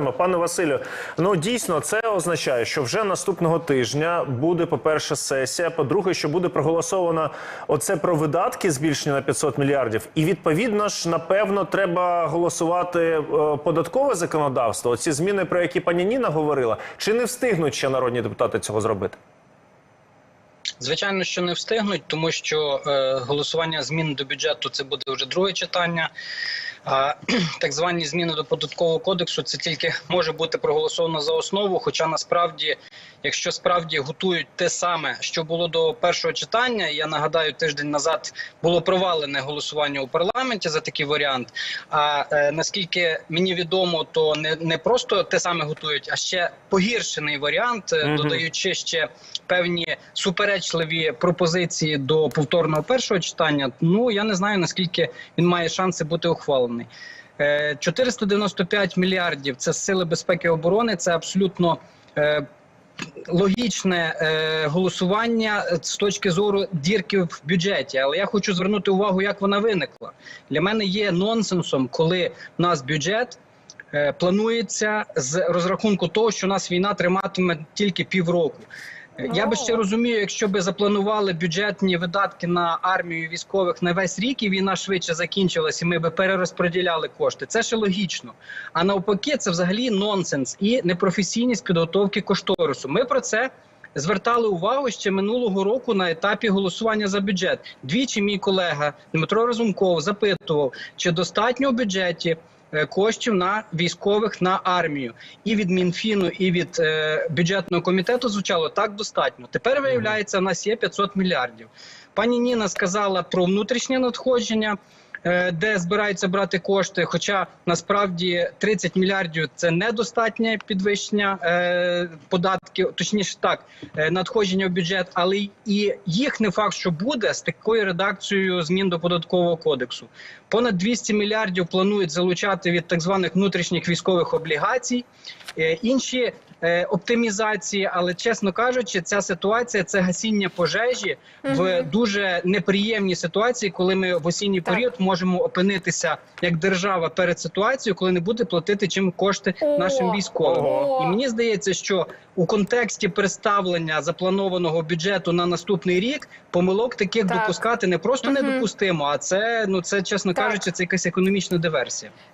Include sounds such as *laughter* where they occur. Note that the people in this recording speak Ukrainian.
Пане Василю, ну дійсно це означає, що вже наступного тижня буде, по-перше, сесія. По-друге, що буде проголосовано оце про видатки збільшення на 500 мільярдів. І відповідно ж, напевно, треба голосувати е, податкове законодавство. Оці зміни, про які пані Ніна говорила, чи не встигнуть ще народні депутати цього зробити? Звичайно, що не встигнуть, тому що е, голосування змін до бюджету це буде вже друге читання. А *clears throat* так звані зміни до податкового кодексу це тільки може бути проголосовано за основу. Хоча насправді, якщо справді готують те саме, що було до першого читання, я нагадаю, тиждень назад було провалене голосування у парламенті за такий варіант. А е, наскільки мені відомо, то не, не просто те саме готують, а ще погіршений варіант, е, додаючи ще певні суперечливі пропозиції до повторного першого читання. Ну я не знаю наскільки він має шанси бути ухвалений. Е, 495 мільярдів це сили безпеки і оборони. Це абсолютно е, логічне е, голосування з точки зору дірки в бюджеті. Але я хочу звернути увагу, як вона виникла. Для мене є нонсенсом, коли в нас бюджет. Планується з розрахунку того, що нас війна триматиме тільки півроку. Я би ще розумію, якщо би запланували бюджетні видатки на армію військових на весь рік, і війна швидше закінчилась, і ми би перерозподіляли кошти. Це ще логічно. А навпаки, це взагалі нонсенс і непрофесійність підготовки кошторису. Ми про це. Звертали увагу ще минулого року на етапі голосування за бюджет. Двічі мій колега Дмитро Разумков запитував, чи достатньо в бюджеті коштів на військових на армію. І від Мінфіну, і від е, бюджетного комітету звучало так достатньо. Тепер виявляється, у нас є 500 мільярдів. Пані Ніна сказала про внутрішнє надходження. Е, Де збираються брати кошти, хоча насправді 30 мільярдів це недостатнє підвищення е, податків, точніше так, е, надходження в бюджет, але і їх не факт, що буде з такою редакцією змін до податкового кодексу. Понад 200 мільярдів планують залучати від так званих внутрішніх військових облігацій, інші оптимізації. Але чесно кажучи, ця ситуація це гасіння пожежі в дуже неприємній ситуації, коли ми в осінній Так. період можемо опинитися як держава перед ситуацією, коли не буде платити чим кошти О, нашим військовим. ого. І мені здається, що у контексті представлення запланованого бюджету на наступний рік помилок таких Так. допускати не просто Мгм. недопустимо, а це ну це чесно Так. кажучи, це якась економічна диверсія.